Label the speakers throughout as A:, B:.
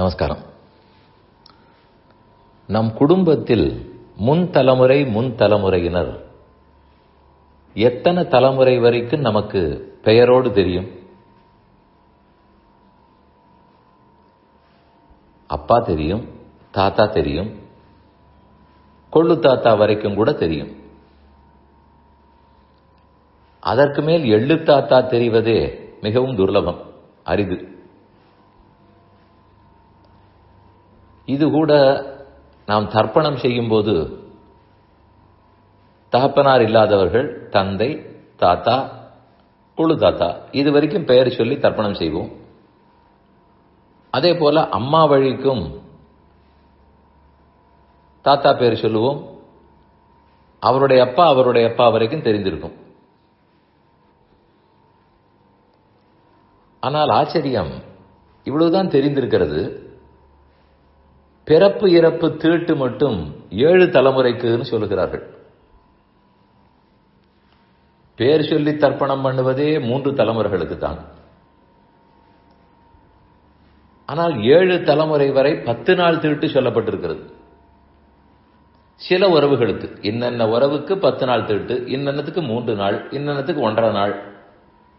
A: நமஸ்காரம். நம் குடும்பத்தில் முன் தலைமுறை முன் தலைமுறையினர் எத்தனை தலைமுறை வரைக்கும் நமக்கு பெயரோடு தெரியும்? அப்பா தெரியும் தாத்தா தெரியும் கொள்ளு தாத்தா வரைக்கும் கூட தெரியும். அதற்கு மேல் எள்ளு தாத்தா தெரிவதே மிகவும் துர்லபம் அரிது. இது கூட நாம் தர்ப்பணம் செய்யும்போது தகப்பனார் இல்லாதவர்கள் தந்தை தாத்தா குழு தாத்தா இது வரைக்கும் பெயர் சொல்லி தர்ப்பணம் செய்வோம். அதே போல அம்மா வழிக்கும் தாத்தா பேர் சொல்லுவோம். அவருடைய அப்பா அவருடைய அப்பா வரைக்கும் தெரிந்திருக்கும். ஆனால் ஆச்சரியம் இவ்வளவுதான் தெரிந்திருக்கிறது. பிறப்பு இறப்பு தீட்டு மட்டும் ஏழு தலைமுறைக்குன்னு சொல்லுகிறார்கள். பேர் சொல்லி தர்ப்பணம் பண்ணுவதே மூன்று தலைமுறைகளுக்கு தான். ஆனால் ஏழு தலைமுறை வரை பத்து நாள் தீட்டு சொல்லப்பட்டிருக்கிறது. சில உறவுகளுக்கு இன்னென்ன உறவுக்கு பத்து நாள் தீட்டு இன்னென்னத்துக்கு மூன்று நாள் இன்னென்னத்துக்கு ஒன்றரை நாள்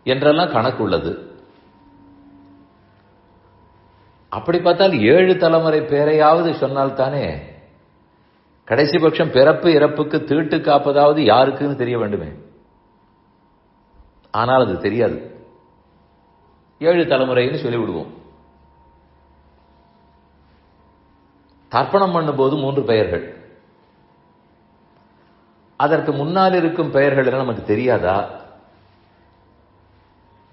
A: என்றெல்லாம் கணக்கு உள்ளது. அப்படி பார்த்தால் ஏழு தலைமுறை பேரையாவது சொன்னால்தானே கடைசி பட்சம் பிறப்பு இறப்புக்கு தீட்டு காப்பதாவது யாருக்குன்னு தெரிய வேண்டுமே? ஆனால் அது தெரியாது. ஏழு தலைமுறைன்னு சொல்லிவிடுவோம். தர்ப்பணம் பண்ணும்போது மூன்று பெயர்கள். அதற்கு முன்னால் இருக்கும் பெயர்கள் எல்லாம் நமக்கு தெரியாதா?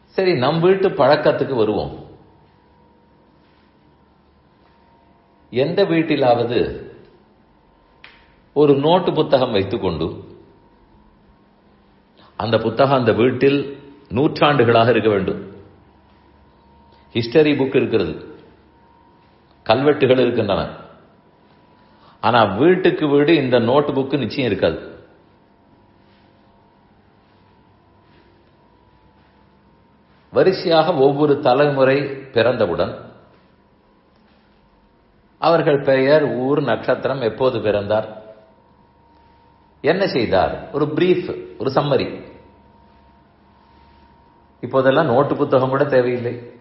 A: சரி நம் வீட்டு பழக்கத்துக்கு வருவோம். எந்த வீட்டிலாவது ஒரு நோட்டு புத்தகம் வைத்துக்கொண்டு அந்த புத்தகம் அந்த வீட்டில் நூற்றாண்டுகளாக இருக்க வேண்டும். ஹிஸ்டரி புக் இருக்கிறது. கல்வெட்டுகள் இருக்கின்றன. ஆனா வீட்டுக்கு வீடு இந்த நோட்டு புக்கு நிச்சயம் இருக்காது. வரிசையாக ஒவ்வொரு தலைமுறை பிறந்தவுடன் அவர்கள் பெயர் ஊர் நட்சத்திரம் எப்போது பிறந்தார்? என்ன செய்தார்? ஒரு பிரீஃப் ஒரு சம்மரி இப்போதெல்லாம் நோட்டு புத்தகம் கூட தேவையில்லை.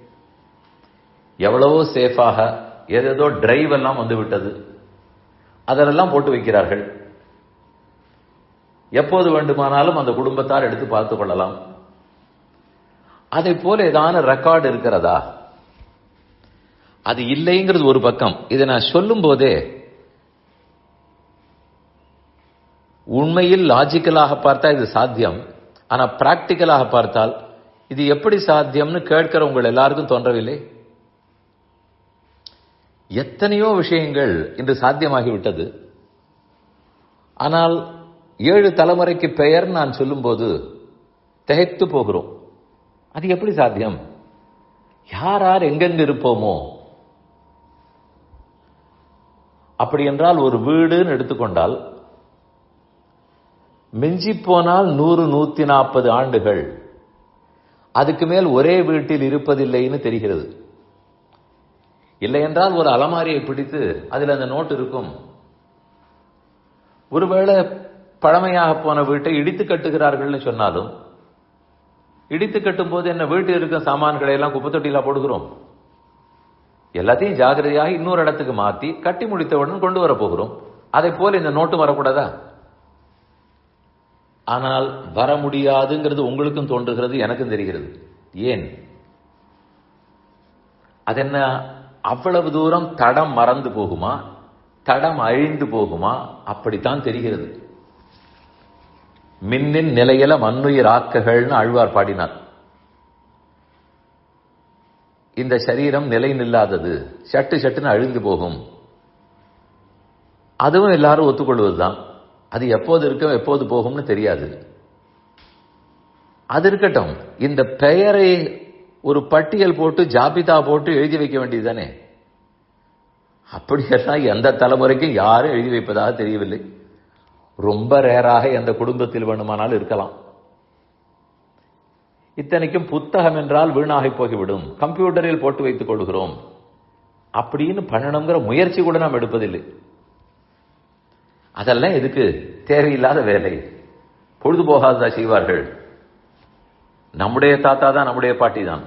A: எவ்வளவோ சேஃபாக ஏதேதோ டிரைவ் எல்லாம் வந்து விட்டது. அதெல்லாம் போட்டு வைக்கிறார்கள். எப்போது வேண்டுமானாலும் அந்த குடும்பத்தார் எடுத்து பார்த்துக் கொள்ளலாம். அதை போல ஏதான ரெக்கார்டு இருக்கிறதா? அது இல்லைங்கிறது ஒரு பக்கம். இதை நான் சொல்லும் போதே உண்மையில் லாஜிக்கலாக பார்த்தா இது சாத்தியம். ஆனால் பிராக்டிக்கலாக பார்த்தால் இது எப்படி சாத்தியம்னு கேட்கிற உங்கள் எல்லாருக்கும் தோன்றவில்லை. எத்தனையோ விஷயங்கள் இன்று சாத்தியமாகிவிட்டது. ஆனால் ஏழு தலைமுறைக்கு பெயர் நான் சொல்லும்போது திகைத்து போகிறோம். அது எப்படி சாத்தியம்? யார் யார் எங்கெங்கு இருப்போமோ அப்படி என்றால் ஒரு வீடுன்னு எடுத்துக்கொண்டால் மிஞ்சி போனால் நூறு நூத்தி நாற்பது ஆண்டுகள் அதுக்கு மேல் ஒரே வீட்டில் இருப்பதில்லைன்னு தெரிகிறது. இல்லை என்றால் ஒரு அலமாரியை பிடித்து அதில் அந்த நோட்டு இருக்கும். ஒருவேளை பழமையாக போன வீட்டை இடித்து கட்டுகிறார்கள்னு சொன்னாலும் இடித்து கட்டும் போது என்ன வீட்டில் இருக்க சாமான்களை எல்லாம் குப்பை தொட்டியில போடுகிறோம்? எல்லாத்தையும் ஜாகிரதையாக இன்னொரு இடத்துக்கு மாத்தி கட்டி முடித்தவுடன் கொண்டு வரப்போகிறோம் அதை போல இந்த நோட்டு வரக்கூடாதா? ஆனால் வர முடியாதுங்கிறது உங்களுக்கும் தோன்றுகிறது எனக்கும் தெரிகிறது. ஏன்? அது என்ன அவ்வளவு தூரம் தடம் மறந்து போகுமா? தடம் அழிந்து போகுமா? அப்படித்தான் தெரிகிறது. மின்னின் நிலையில மண்ணுயிர் ஆக்ககள்னு அழ்வார் பாடினார். இந்த சரீரம் நிலை நில்லாதது சட்டு சட்டுன்னு அழிந்து போகும். அதுவும் எல்லாரும் ஒத்துக்கொள்வதுதான். அது எப்போது இருக்கும் எப்போது போகும்னு தெரியாது. அது இருக்கட்டும். இந்த பெயரை ஒரு பட்டியல் போட்டு ஜாபிதா போட்டு எழுதி வைக்க வேண்டியது தானே அப்படியெல்லாம் எந்த தலைமுறைக்கும் யாரும் எழுதி வைப்பதாக தெரியவில்லை. ரொம்ப ரேராக எந்த குடும்பத்தில் வேணுமானாலும் இருக்கலாம். இத்தனைக்கும் புத்தகம் என்றால் வீணாகி போய்விடும் கம்ப்யூட்டரில் போட்டு வைத்துக் கொள்கிறோம். அப்படின்னு பண்ணணுங்கிற முயற்சி கூட நாம் எடுப்பதில்லை. அதெல்லாம் எதுக்கு? தேவையில்லாத வேலை. பொழுது போகாததா செய்வார்கள். நம்முடைய தாத்தா தான் நம்முடைய பாட்டி தான்.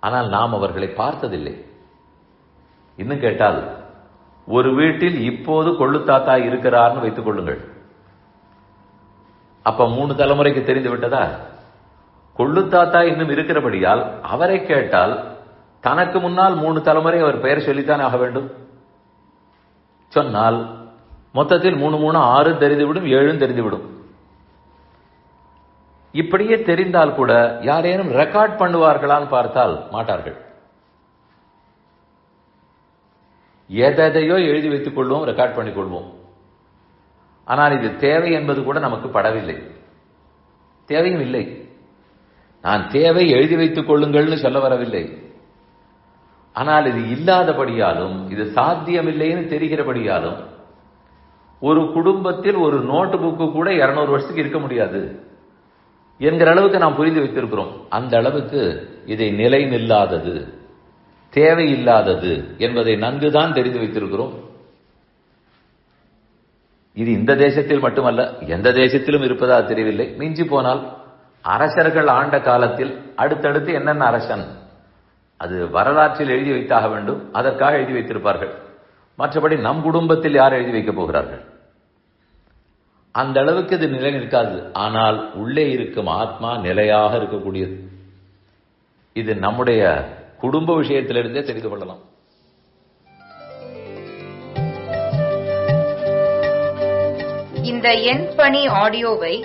A: ஆனால் நாம் அவர்களை பார்த்ததில்லை. இன்னும் கேட்டால் ஒரு வீட்டில் இப்போது கொள்ளு தாத்தா இருக்கிறார்னு வைத்துக் கொள்ளுங்கள். அப்ப மூணு தலைமுறைக்கு தெரிந்து விட்டதா? கொள்ளு தாத்தா இன்னும் இருக்கிறபடியால் அவரை கேட்டால் தனக்கு முன்னால் மூணு தலைமுறை அவர் பெயர் சொல்லித்தான் ஆக வேண்டும்? சொன்னால் மொத்தத்தில் மூணு மூணு ஆறு தெரிந்துவிடும் ஏழும் தெரிந்துவிடும். இப்படியே தெரிந்தால் கூட யாரேனும் ரெக்கார்ட் பண்ணுவார்களான்னு பார்த்தால் மாட்டார்கள். எதையோ எழுதி வைத்துக் கொள்வோம் ரெக்கார்ட் பண்ணிக் கொள்வோம். ஆனால் இது தேவை என்பது கூட நமக்கு படவில்லை. தேவையும் இல்லை. நான் தேவை எழுதி வைத்துக் கொள்ளுங்கள்னு சொல்ல வரவில்லை. ஆனால் இது இல்லாதபடியாலும் இது சாத்தியமில்லைன்னு தெரிகிறபடியாலும் ஒரு குடும்பத்தில் ஒரு நோட்டு புக்கு கூட இருநூறு வருஷத்துக்கு இருக்க முடியாது என்கிற அளவுக்கு நாம் புரிந்து வைத்திருக்கிறோம். அந்த அளவுக்கு இதை நிலை நில்லாதது தேவையில்லாதது என்பதை நன்குதான் தெரிந்து வைத்திருக்கிறோம். இது இந்த தேசத்தில் மட்டுமல்ல எந்த தேசத்திலும் இருப்பதா தெரியவில்லை. மிஞ்சி போனால் அரசர்கள் ஆண்ட காலத்தில் அடுத்தடுத்து என்னென்ன அரசன்? அது வரலாற்றில் எழுதி வைத்தாக வேண்டும் அதற்காக எழுதி வைத்திருப்பார்கள். மற்றபடி நம் குடும்பத்தில் யார் எழுதி வைக்கப் போகிறார்கள்? அந்த அளவுக்கு இது நிலை நிற்காது. ஆனால் உள்ளே இருக்கும் ஆத்மா நிலையாக இருக்கக்கூடியது. இது நம்முடைய குடும்ப விஷயத்திலிருந்தே தெரிந்து கொள்ளலாம்
B: இந்த எண் பணி ஆடியோவை